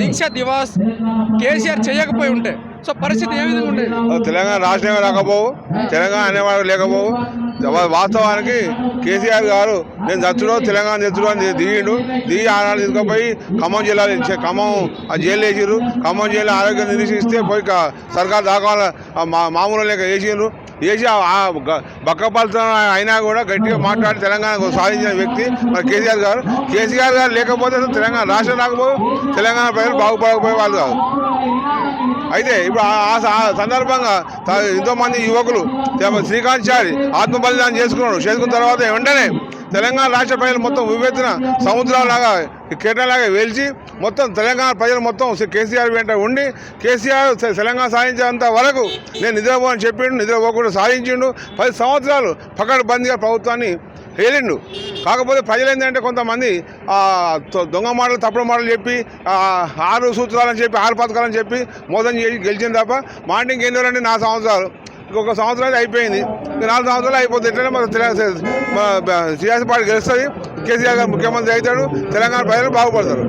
దీక్ష దివాస్ కేసీఆర్ చేయకపోయి ఉంటే. సో పరిస్థితి ఏ విధంగా ఉండేది? తెలంగాణ రాష్ట్రమే రాకపోవు తెలంగాణ అనేవాడు లేకపోవు. వాస్తవానికి కేసీఆర్ గారు నేను దత్తుడు తెలంగాణ తెచ్చుడో అని దిగిండు. దిగి ఆనాడు తీసుకుపోయి ఖమ్మం జిల్లా ఖమ్మం ఆ జైలు వేసిరు ఖమ్మం జైలు ఆరోగ్యం నిరీక్షిస్తే పోయి క- సర్కార్ దాకా మామూలు లేక వేసిండ్రు. వేసి ఆ- అయినా కూడా గట్టిగా మాట్లాడి తెలంగాణ సాధించిన వ్యక్తి మన కేసీఆర్ గారు. కేసీఆర్ గారు లేకపోతే తెలంగాణ రాష్ట్రం రాకపోవు తెలంగాణ ప్రజలు బాగుపడకపోయే వాళ్ళు కాదు. అయితే ఇప్పుడు ఆ- సందర్భంగా ఎంతోమంది యువకులు శ్రీకాంత్ చారి ఆత్మబలిదానం చేసుకున్నాడు చేసుకున్న తర్వాత వెంటనే తెలంగాణ రాష్ట్ర ప్రజలు మొత్తం వివేచన సముద్రాలాగా కిరణలాగా వెలిచి మొత్తం తెలంగాణ ప్రజలు మొత్తం కేసీఆర్ వెంట ఉండి కేసీఆర్ తెలంగాణ సాధించేంత వరకు నేను నిద్రపోని చెప్పిండు నిద్రపోకుండా సాధించిండు పది సంవత్సరాలు పకడ్బందీగా ప్రభుత్వాన్ని ఏలిండు కాకపోతే ప్రజలు ఏంటంటే కొంతమంది దొంగ మాటలు తప్పుడు మాటలు చెప్పి ఆరు సూత్రాలని చెప్పి ఆరు పథకాలని చెప్పి మోసం చేసి గెలిచింది తప్ప మార్నింగ్ ఎన్ని రోజులంటే నా సంవత్సరాలు ఇంకొక సంవత్సరం అయితే అయిపోయింది నాలుగు సంవత్సరాలు అయిపోతుంది ఎట్లనే మన సియాసి పార్టీ గెలుస్తుంది కేసీఆర్ గారు ముఖ్యమంత్రి అవుతాడు తెలంగాణ ప్రజలు బాగుపడతారు.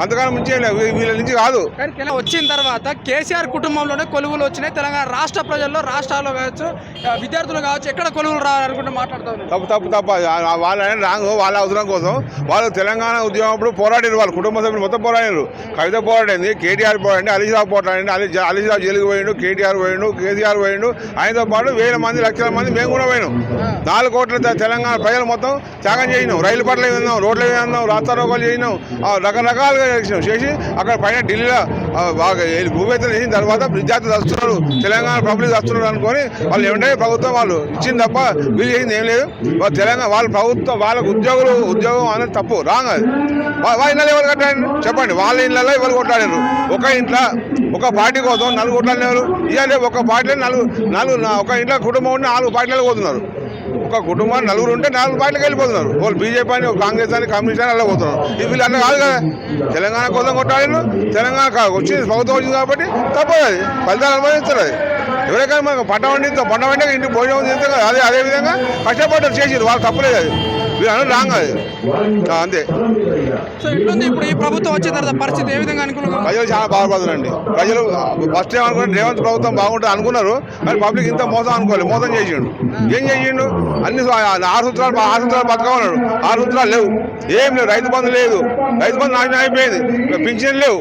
అంతకాలం మించి వీళ్ళ నుంచి కాదు. వచ్చిన తర్వాత కేసీఆర్ కుటుంబంలోనే కొలువులు వచ్చినాయి. తెలంగాణ రాష్ట్ర ప్రజల్లో రాష్ట్రాల్లో కావచ్చు విద్యార్థులు కావచ్చు ఎక్కడ కొలువులు రావాలనుకుంటే మాట్లాడుతూ ఉన్నారు. తప్పు తప్పు తప్పు. ఆ- వాళ్ళ రాంగ్ వాళ్ళ అవసరం కోసం వాళ్ళు తెలంగాణ ఉద్యమం అప్పుడు పోరాడారు వాళ్ళు కుటుంబ సభ్యులు మొత్తం పోరాడారు. కవిత పోరాడింది కేటీఆర్ పోరాడింది రావు పోరాడింది హరీష్ రావు జైలుకు పోయిండు కేటీఆర్ పోయిండు కేసీఆర్ పోయిండు. ఆయనతో పాటు వేల మంది లక్షల మంది మేము కూడా పోయినాం. నాలుగు కోట్ల తెలంగాణ ప్రజలు మొత్తం త్యాగం చేసినాం. రైలు పట్ల విన్నాం రోడ్లు విన్నాం రాస్తా రోగాలు చేసినాం. రకరకాలుగా చేసినాం చేసి అక్కడ పైన ఢిల్లీలో బాగా భూపేతన చేసిన తర్వాత విద్యార్థులు వస్తున్నారు తెలంగాణ పబ్లిక్ వస్తున్నారు అనుకొని వాళ్ళు ఏమంటే ప్రభుత్వం వాళ్ళు ఇచ్చింది తప్ప వీళ్ళు చేసింది ఏం లేదు. వాళ్ళు తెలంగాణ వాళ్ళ ప్రభుత్వం వాళ్ళకు ఉద్యోగులు ఉద్యోగం అనేది తప్పు రాంగ్ అది. వాళ్ళ ఇళ్ళలో ఎవరు కట్టారు చెప్పండి వాళ్ళ ఇళ్ళలో ఎవరు కొట్లాడారు? ఒక ఇంట్లో ఒక పార్టీ కోసం నలుగురు కొట్లాడినారు ఇవాళ ఒక పార్టీలో నలుగురు నలుగురు ఒక ఇంట్లో కుటుంబం ఉంటే నాలుగు పార్టీలకు పోతున్నారు ఒక కుటుంబం నలుగురు ఉంటే నాలుగు పార్టీలకు వెళ్ళిపోతున్నారు వాళ్ళు బీజేపీ అని కాంగ్రెస్ అని కమ్యూనిస్ట్ అని అలా పోతున్నారు. ఇది వీళ్ళు అట్లా కాదు కదా. తెలంగాణ కోసం కొట్టాడిను తెలంగాణ వచ్చింది ప్రభుత్వం వచ్చింది కాబట్టి తప్పదు అది. ఫలితాలు అనుభవిస్తారు అది ఎవరికైనా మనకు పంట పండిస్తాం పంట పండే ఇంటికి భోజనం చేస్తే కదా అదే అదేవిధంగా కష్టపడ్డారు చేసిరు వాళ్ళు తప్పలేదు అది. వీళ్ళు రాంగ్ అది? అంతే. సో ఇట్లుంది ఇప్పుడు ఈ ప్రభుత్వం వచ్చిన తర్వాత పరిస్థితి ఏ విధంగా ఉంది? ప్రజలు చాలా బాధపడుతున్నారండి ప్రజలు ఫస్ట్ ఏం అనుకున్నారు రేవంత్ ప్రభుత్వం బాగుంటుంది అనుకున్నారు కానీ పబ్లిక్ ఇంత మోసం అనుకోలేదు మోసం చేసిండు. ఏం చేసిండు? అన్ని ఆరు సూత్రాలు ఆరు సూత్రాలు బతకమన్నాడు ఆరు సూత్రాలు లేవు. ఏం లేవు. రైతు బంధు లేదు. రైతు బంధు నాశనం అయిపోయింది. పింఛన్ లేవు.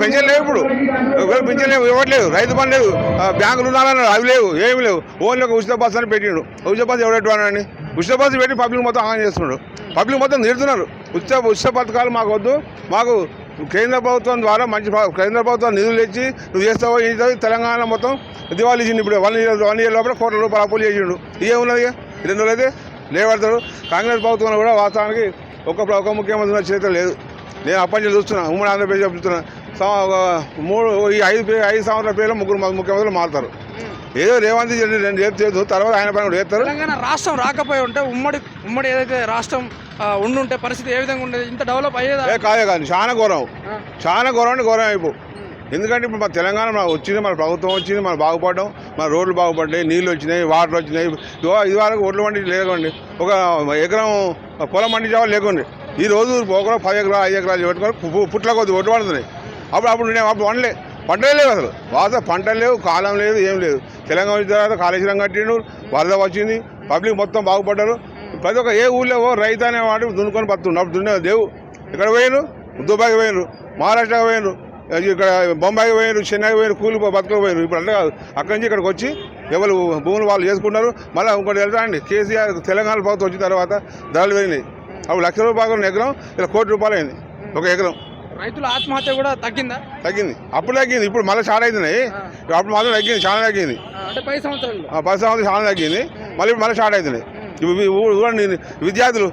పెన్షన్ లేవు ఇప్పుడు. పింఛన్ లేవు ఇవ్వట్లేదు రైతు బంధు లేదు. ఆ, బ్యాంకు రుణాలు అన్నారు అవి లేవు ఏమి లేవు. ఓన్లీ ఒక ఉచిత బస్సు అని పెట్టిండు. ఉచిత బస్సు ఎవడెట్టున్నాడని ఉచిత బస్సు పెట్టి పబ్లిక్ మొత్తం ఆన్ చేస్తున్నాడు. పబ్లిక్ మొత్తం నిరుతున్నారు ఉచిత ఉచిత పథకాలు మాకు వద్దు. మాకు కేంద్ర ప్రభుత్వం ద్వారా మంచి కేంద్ర ప్రభుత్వం నిధులు ఇచ్చి నువ్వు చేస్తావో ఏం తెలంగాణ మొత్తం దివాళీ ఇచ్చింది ఇప్పుడు. వన్ ఇయర్ వన్ ఇయర్ లోపల కోట్ల రూపాయలు అప్పులు చేసిండు. ఏమున్నది ఇక? రెండు రోజులు అయితే లేవడతాడు కాంగ్రెస్ ప్రభుత్వంలో కూడా వాస్తవానికి ఒక ఒక ముఖ్యమంత్రి ఉన్న చేత లేదు. నేను అప్పటి చూస్తున్నా. ఉమ్మడి ఆంధ్రప్రదేశ్ చెప్తున్నా. మూడు ఈ ఐదు ఐదు సంవత్సరాల పేర్లు ముగ్గురు ముఖ్యమంత్రులు మారుతారు. ఏదో రేవంత్ రెడ్డి రెండు చేతి చేస్తూ తర్వాత ఆయన పైన కూడా చేస్తారు. తెలంగాణ రాష్ట్రం రాకపోయి ఉంటే ఉమ్మడి ఉమ్మడి ఏదైతే రాష్ట్రం ఉండుంటే పరిస్థితి ఏ విధంగా ఉండేది? ఇంత డెవలప్ అయ్యేదా? ఏ కాదే కాదు చాలా ఘోరం. చాలా ఘోరం అంటే ఘోరం అయిపో. ఎందుకంటే ఇప్పుడు మన తెలంగాణ మన వచ్చింది మన ప్రభుత్వం వచ్చింది మన బాగుపడడం మన రోడ్లు బాగుపడ్డాయి నీళ్ళు వచ్చినాయి వాటర్ వచ్చినాయి. ఇది వరకు ఒడ్లు వండి లేకండి. ఒక ఎకరం పొలం పండించేవాళ్ళు లేకుండి. ఈ రోజు ఒక పది ఎకరాలు ఐదు ఎకరాలు పెట్టుకొని పు- పుట్ల కొద్ది ఒడ్లు పండుతున్నాయి అప్పుడు అప్పుడు నేను అప్పుడు వండలే పంటలే లేవు అసలు. వాస్తవ పంటలు లేవు కాలం లేదు ఏం లేదు. తెలంగాణ వచ్చిన తర్వాత కాళేశ్వరం కట్టిండు వరద వచ్చింది పబ్లిక్ మొత్తం బాగుపడ్డారు. ప్రతి ఒక్క ఏ ఊళ్ళో ఓ రైతు అనేవాడు దున్నుకొని బతుండు అప్పుడు దున్నే దేవు ఇక్కడ పోయిను దుబాయ్కి పోయినరు మహారాష్ట్రకి పోయినరు ఇక్కడ బొంబాయికి పోయినరు చెన్నైకి పోయినరు కూలి బతుకు పోయినరు ఇప్పుడు అట్లా కాదు. అక్కడి నుంచి ఇక్కడికి వచ్చి ఎవరు భూములు వాళ్ళు చేసుకుంటారు మళ్ళీ ఇంకోటి వెళ్తా అండి? కేసీఆర్ తెలంగాణ ప్రభుత్వం వచ్చిన తర్వాత ధరలు పెరిగినాయి. అప్పుడు లక్ష రూపాయలు ఉన్న ఎకరం ఇలా కోటి రూపాయలు అయింది. ఒక ఎకరం. రైతుల ఆత్మహత్య కూడా తగ్గిందా? తగ్గింది. అప్పుడు తగ్గింది. ఇప్పుడు మళ్ళీ స్టార్ట్ అవుతున్నాయి అప్పుడు మాత్రం తగ్గింది. చాలా తగ్గింది. అంటే పది సంవత్సరాలు. చాలా తగ్గింది. మళ్ళీ మళ్ళీ స్టార్ట్ అవుతున్నాయి ఇప్పుడు చూడండి విద్యార్థులు.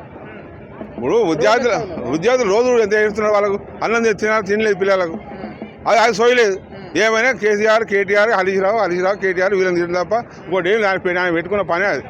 ఇప్పుడు విద్యార్థులు విద్యార్థులు రోజు ఎంత ఏడుస్తున్నారు వాళ్ళకు? అన్నం తిన- తినాలి తినలేదు పిల్లలకు. అది అది సోయలేదు. ఏమైనా కేసీఆర్ కేటీఆర్ హరీష్ రావు హరీష్ రావు కేటీఆర్ వీళ్ళని తింటుంది తప్ప ఇంకోటి ఏం పెట్టుకున్న పని అది.